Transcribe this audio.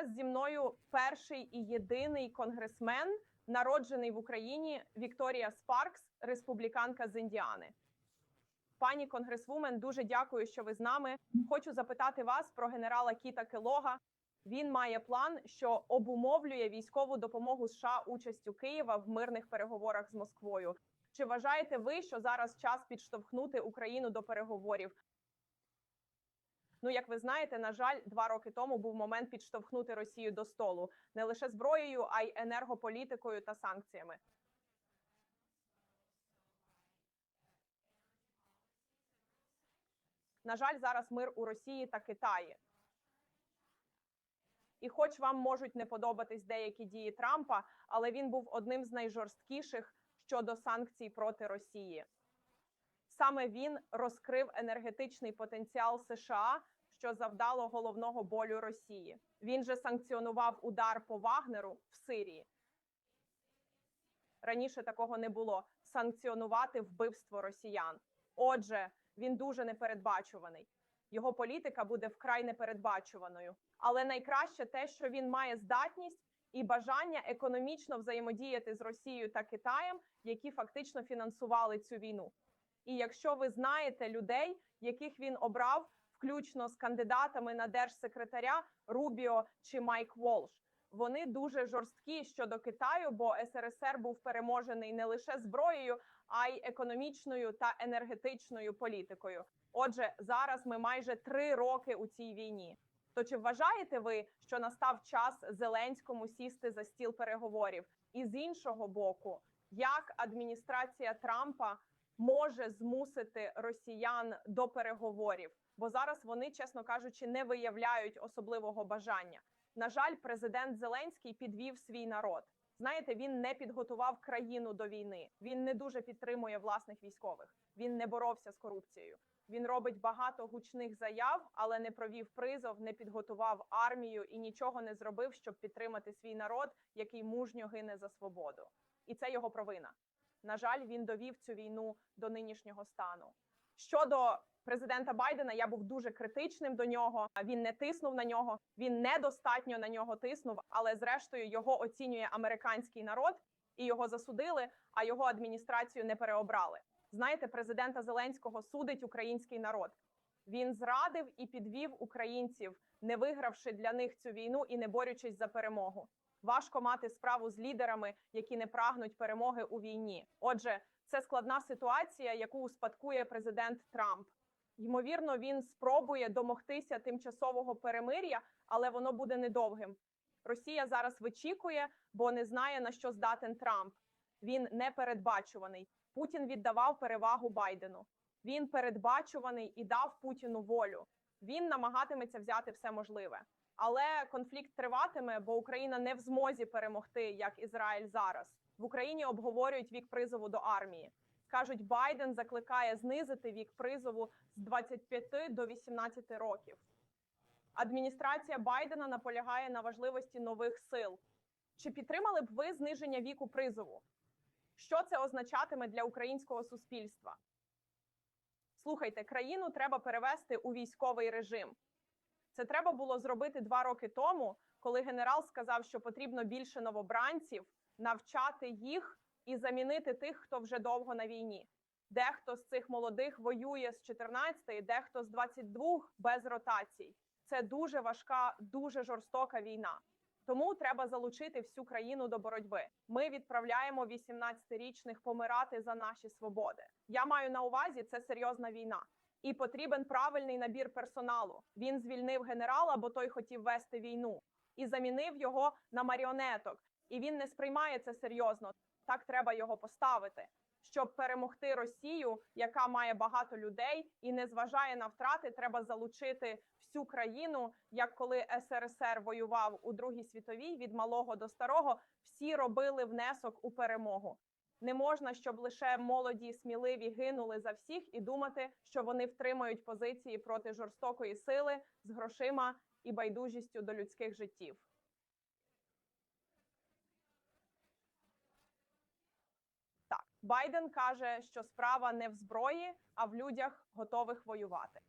зараз зі мною перший і єдиний конгресмен, народжений в Україні Вікторія Спаркс, республіканка з Індіани. Пані конгресвумен, дуже дякую, що ви з нами. Хочу запитати вас про генерала Кіта Келога. Він має план, що обумовлює військову допомогу США участю Києва в мирних переговорах з Москвою. Чи вважаєте ви, що зараз час підштовхнути Україну до переговорів? Ну, як ви знаєте, на жаль, два роки тому був момент підштовхнути Росію до столу не лише зброєю, а й енергополітикою та санкціями. На жаль, зараз мир у Росії та Китаї. І хоч вам можуть не подобатись деякі дії Трампа, але він був одним з найжорсткіших щодо санкцій проти Росії. Саме він розкрив енергетичний потенціал США, що завдало головного болю Росії. Він же санкціонував удар по Вагнеру в Сирії. Раніше такого не було санкціонувати вбивство росіян. Отже, він дуже непередбачуваний. Його політика буде вкрай непередбачуваною. Але найкраще те, що він має здатність і бажання економічно взаємодіяти з Росією та Китаєм, які фактично фінансували цю війну. І якщо ви знаєте людей, яких він обрав, включно з кандидатами на держсекретаря Рубіо чи Майк Волш, вони дуже жорсткі щодо Китаю, бо СРСР був переможений не лише зброєю, а й економічною та енергетичною політикою. Отже, зараз ми майже три роки у цій війні. То чи вважаєте ви, що настав час Зеленському сісти за стіл переговорів? І з іншого боку, як адміністрація Трампа може змусити росіян до переговорів? Бо зараз вони, чесно кажучи, не виявляють особливого бажання. На жаль, президент Зеленський підвів свій народ. Знаєте, він не підготував країну до війни. Він не дуже підтримує власних військових. Він не боровся з корупцією. Він робить багато гучних заяв, але не провів призов, не підготував армію і нічого не зробив, щоб підтримати свій народ, який мужньо гине за свободу. І це його провина. На жаль, він довів цю війну до нинішнього стану. Щодо президента Байдена, я був дуже критичним до нього. Він не тиснув на нього, він недостатньо на нього тиснув, але зрештою його оцінює американський народ і його засудили, а його адміністрацію не переобрали. Знаєте, президента Зеленського судить український народ. Він зрадив і підвів українців, не вигравши для них цю війну і не борючись за перемогу. Важко мати справу з лідерами, які не прагнуть перемоги у війні. Отже, це складна ситуація, яку успадкує президент Трамп. Ймовірно, він спробує домогтися тимчасового перемир'я, але воно буде недовгим. Росія зараз вичікує, бо не знає на що здатен Трамп. Він непередбачуваний. Путін віддавав перевагу Байдену. Він передбачуваний і дав Путіну волю. Він намагатиметься взяти все можливе. Але конфлікт триватиме, бо Україна не в змозі перемогти, як Ізраїль зараз. В Україні обговорюють вік призову до армії. Кажуть, Байден закликає знизити вік призову з 25 до 18 років. Адміністрація Байдена наполягає на важливості нових сил. Чи підтримали б ви зниження віку призову? Що це означатиме для українського суспільства? Слухайте, країну треба перевести у військовий режим. Це треба було зробити два роки тому, коли генерал сказав, що потрібно більше новобранців, навчати їх і замінити тих, хто вже довго на війні. Дехто з цих молодих воює з 14, дехто з 22 без ротацій. Це дуже важка, дуже жорстока війна. Тому треба залучити всю країну до боротьби. Ми відправляємо 18-річних помирати за наші свободи. Я маю на увазі, це серйозна війна. І потрібен правильний набір персоналу. Він звільнив генерала, бо той хотів вести війну, і замінив його на маріонеток. І він не сприймає це серйозно. Так треба його поставити, щоб перемогти Росію, яка має багато людей і не зважає на втрати. Треба залучити всю країну. Як коли СРСР воював у Другій світовій від малого до старого, всі робили внесок у перемогу. Не можна, щоб лише молоді, сміливі гинули за всіх і думати, що вони втримають позиції проти жорстокої сили з грошима і байдужістю до людських життів. Так, Байден каже, що справа не в зброї, а в людях, готових воювати.